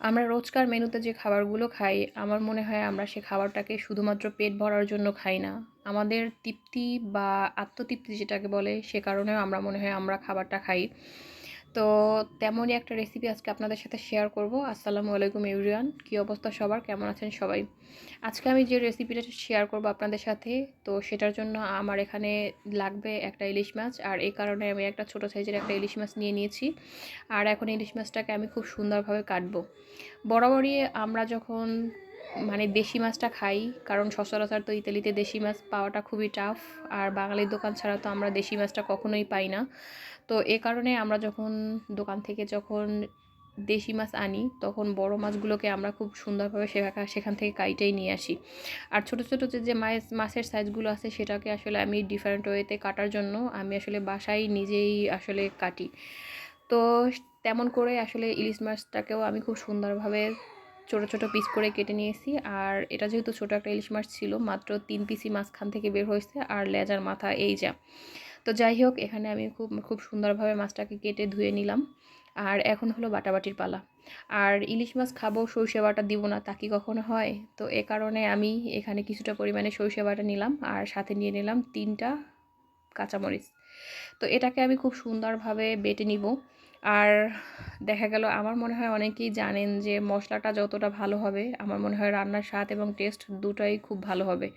আমরা রোজকার মেনুতে যে খাবারগুলো খাই, আমার মনে হয় আমরা সে খাবারটাকে শুধুমাত্র পেট ভরার জন্য খাই না। আমাদের তৃপ্তি বা আত্মতৃপ্তি যেটাকে বলে, সে কারণেও আমরা মনে হয় আমরা খাবারটা খাই। তো তেমনই একটা রেসিপি আজকে আপনাদের সাথে শেয়ার করব। আসসালামু আলাইকুম এভরিওয়ান কী অবস্থা সবার? কেমন আছেন সবাই? আজকে আমি যে রেসিপিটা শেয়ার করব আপনাদের সাথে, তো সেটার জন্য আমার এখানে লাগবে একটা ইলিশ মাছ, আর এই কারণে আমি একটা ছোটো সাইজের একটা ইলিশ মাছ নিয়ে নিয়েছি। আর এখন ইলিশ মাছটাকে আমি খুব সুন্দরভাবে কাটবো। বরাবরই আমরা যখন মানে দেশি মাছটা খাই, কারণ সচরাচর তো ইতালিতে দেশি মাছ পাওয়াটা খুবই টাফ আর বাঙালির দোকান ছাড়া তো আমরা দেশি মাছটা কখনোই পাই না। তো এ কারণে আমরা যখন দোকান থেকে যখন দেশি মাছ আনি, তখন বড় মাছগুলোকে আমরা খুব সুন্দরভাবে সেখান থেকে কাইটেই নিয়ে আসি। আর ছোট ছোট যে মাছ, মাছের সাইজগুলো আছে, সেটাকে আসলে আমি ডিফারেন্ট ওয়েতে কাটার জন্য আমি আসলে বাসায় নিজেই আসলে কাটি। তো তেমন করে আসলে ইলিশ মাছটাকেও আমি খুব সুন্দরভাবে ছোট ছোট পিস করে কেটে নিয়েছি। আর এটা যেহেতু ছোট একটা ইলিশ মাছ ছিল, মাত্র তিন পিসি মাছখান থেকে বের হয়েছে আর লেজার মাথা এই যা। তো যাই হোক, এখানে আমি খুব খুব সুন্দরভাবে মাছটাকে কেটে ধুয়ে নিলাম। আর এখন হলো বাটাবাটির পালা। আর ইলিশ মাছ খাব, সর্ষে বাটা দিব না, তা কি কখনো হয়? তো এ কারণে আমি এখানে কিছুটা পরিমাণে সর্ষে বাটা নিলাম আর সাথে নিয়ে নিলাম তিনটা কাঁচামরিচ। তো এটাকে আমি খুব সুন্দরভাবে বেটে নিব। আর দেখা গেল আমার মনে হয় অনেকেই জানেন যে মশলাটা যতটা ভালো হবে, আমার মনে হয় রান্নার স্বাদ এবং টেস্ট দুটাই খুব ভালো হবে।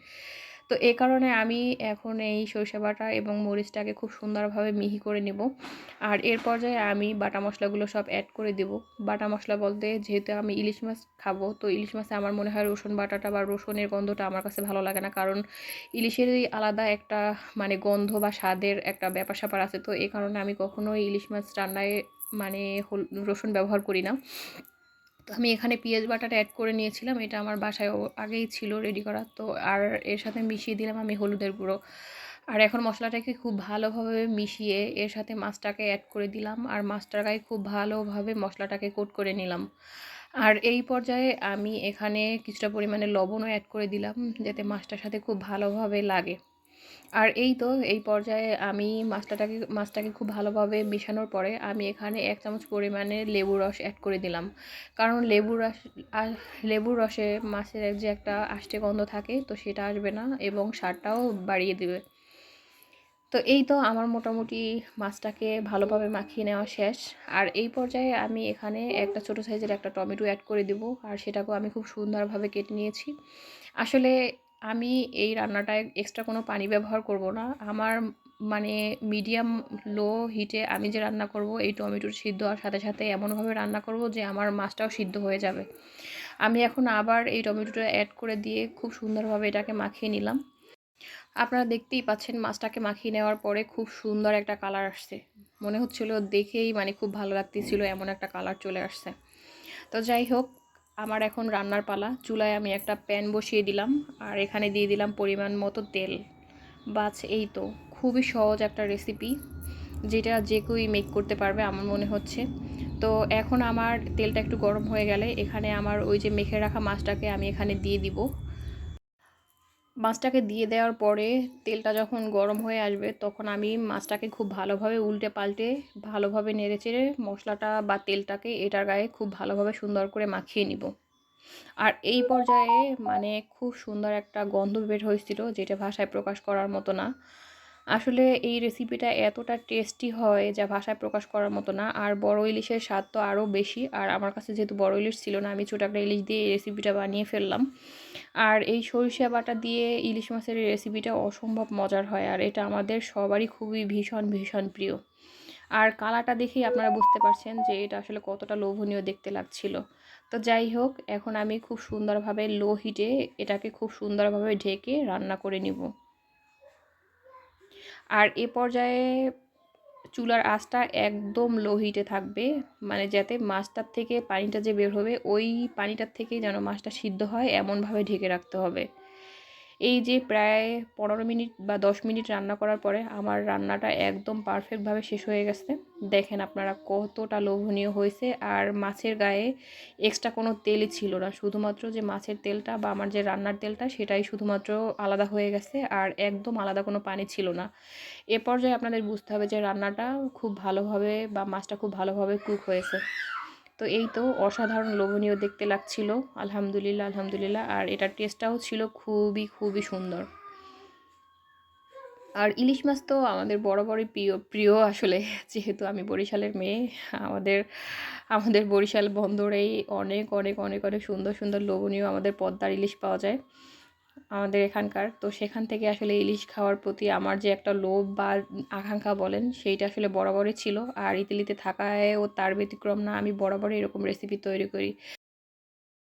তো এ কারণে আমি এখন এই সরিষা বাটা এবং মরিচটাকে খুব সুন্দরভাবে মিহি করে নেব। আর এর পর্যায়ে আমি বাটা মশলাগুলো সব অ্যাড করে দেব। বাটা মশলা বলতে যেহেতু আমি ইলিশ মাছ খাব, তো ইলিশ মাছে আমার মনে হয় রসুন বাটাটা বা রসুনের গন্ধটা আমার কাছে ভালো লাগে না। কারণ ইলিশেরই আলাদা একটা মানে গন্ধ বা স্বাদের একটা ব্যাপার স্যাপার আছে। তো এই কারণে আমি কখনোই ইলিশ মাছ রান্নায় মানে রসুন ব্যবহার করি না। তো আমি এখানে পেঁয়াজ বাটাটা অ্যাড করে নিয়েছিলাম, এটা আমার বাসায় আগেই ছিল রেডি করা। তো আর এর সাথে মিশিয়ে দিলাম আমি হলুদের গুঁড়ো। আর এখন মশলাটাকে খুব ভালোভাবে মিশিয়ে এর সাথে মাছটাকে অ্যাড করে দিলাম, আর মাছটার গায়ে খুব ভালোভাবে মশলাটাকে কোট করে নিলাম। আর এই পর্যায়ে আমি এখানে কিছুটা পরিমাণে লবণও অ্যাড করে দিলাম, যাতে মাছটার সাথে খুব ভালোভাবে লাগে। আর এই তো, এই পর্যায়ে আমি মাছটাটাকে মাছটাকে খুব ভালোভাবে মেশানোর পরে আমি এখানে এক চামচ পরিমাণে লেবুর রস অ্যাড করে দিলাম। কারণ লেবুর রস লেবুর রসে মাছের যে একটা আষ্টে গন্ধ থাকে, তো সেটা আসবে না এবং সারটাও বাড়িয়ে দেবে। তো এই তো আমার মোটামুটি মাছটাকে ভালোভাবে মাখিয়ে নেওয়া শেষ। আর এই পর্যায়ে আমি এখানে একটা ছোটো সাইজের একটা টমেটো অ্যাড করে দেব, আর সেটাকেও আমি খুব সুন্দরভাবে কেটে নিয়েছি। আসলে আমি এই রান্নাটায় এক্সট্রা কোনো পানি ব্যবহার করব না। আমার মানে মিডিয়াম লো হিটে আমি যে রান্না করব, এই টমেটোর সিদ্ধ আর সাথে সাথে এমনভাবে রান্না করব যে আমার মাছটাও সিদ্ধ হয়ে যাবে। আমি এখন আবার এই টমেটোটা অ্যাড করে দিয়ে খুব সুন্দরভাবে এটাকে মাখিয়ে নিলাম। আপনারা দেখতেই পাচ্ছেন মাছটাকে মাখিয়ে নেওয়ার পরে খুব সুন্দর একটা কালার আসছে। মনে হচ্ছিল দেখেই মানে খুব ভালো লাগতেছিল এমন একটা কালার চলে আসছে। তো যাই হোক আমার এখন রান্নার পালা। চুলায় আমি একটা প্যান বসিয়ে দিলাম আর এখানে দিয়ে দিলাম পরিমাণ মতো তেল। বাছ এই তো, খুবই সহজ একটা রেসিপি যেটা যে কেউই মেক করতে পারবে আমার মনে হচ্ছে। তো এখন আমার তেলটা একটু গরম হয়ে গেলে এখানে আমার ওই যে মেখে রাখা মাছটাকে আমি এখানে দিয়ে দিব। মাছটাকে দিয়ে দেওয়ার পরে তেলটা যখন গরম হয়ে আসবে, তখন আমি মাছটাকে খুব ভালোভাবে উল্টে পাল্টে ভালোভাবে নেড়ে চেড়ে মশলাটা বা তেলটাকে এটার গায়ে খুব ভালোভাবে সুন্দর করে মাখিয়ে নিব। আর এই পর্যায়ে মানে খুব সুন্দর একটা গন্ধ বের হয়েছিল, যেটা ভাষায় প্রকাশ করার মতো না। আসলে এই রেসিপিটা এতটা টেস্টি হয় যা ভাষায় প্রকাশ করার মতো না। আর বড় ইলিশের স্বাদ তো আরও বেশি। আর আমার কাছে যেহেতু বড় ইলিশ ছিল না, আমি ছোটো একটা ইলিশ দিয়ে এই রেসিপিটা বানিয়ে ফেললাম। আর এই সরিষা বাটা দিয়ে ইলিশ মাছের রেসিপিটা অসম্ভব মজার হয়। আর এটা আমাদের সবারই খুবই ভীষণ ভীষণ প্রিয়। আর কালারটা দেখেই আপনারা বুঝতে পারছেন যে এটা আসলে কতটা লোভনীয় দেখতে লাগছিল। তো যাই হোক, এখন আমি খুব সুন্দরভাবে লো হিটে এটাকে খুব সুন্দরভাবে ঢেকে রান্না করে নিব। আর এ পর্যায়ে চুলার আঁচটা একদম লো হিটে থাকবে মানে যাতে মাছটার থেকে পানিটা যে বের হবে, ওই পানিটার থেকে যেন মাছটা সিদ্ধ হয়, এমনভাবে ঢেকে রাখতে হবে। এই যে প্রায় পনেরো মিনিট বা দশ মিনিট রান্না করার পরে আমার রান্নাটা একদম পারফেক্টভাবে শেষ হয়ে গেছে। দেখেন আপনারা কতটা লোভনীয় হয়েছে আর মাছের গায়ে এক্সট্রা কোনো তেলই ছিল না। শুধুমাত্র যে মাছের তেলটা বা আমার যে রান্নার তেলটা সেটাই শুধুমাত্র আলাদা হয়ে গেছে আর একদম আলাদা কোনো পানি ছিল না। এ পর্যায়ে আপনাদের বুঝতে হবে যে রান্নাটা খুব ভালোভাবে বা মাছটা খুব ভালোভাবে কুক হয়েছে। তো এই তো অসাধারণ লোভনীয় দেখতে লাগছিল। আলহামদুলিল্লাহ আলহামদুলিল্লাহ। আর এটার টেস্টটাও ছিল খুবই খুবই সুন্দর। আর ইলিশ মাছ তো আমাদের বরাবরই প্রিয় প্রিয় আসলে। যেহেতু আমি বরিশালের মেয়ে, আমাদের আমাদের বরিশাল বন্দরেই অনেক অনেক অনেক অনেক সুন্দর সুন্দর লোভনীয় আমাদের পদ্মার ইলিশ পাওয়া যায়। আমাদের এখানকার। তো সেখান থেকে আসলে ইলিশ খাওয়ার প্রতি আমার যে একটা লোভ বা আকাঙ্ক্ষা বলেন, সেইটা আসলে বরাবরই ছিল। আর ইতালিতে থাকায়ও তার ব্যতিক্রম না, আমি বরাবরই এরকম রেসিপি তৈরি করি।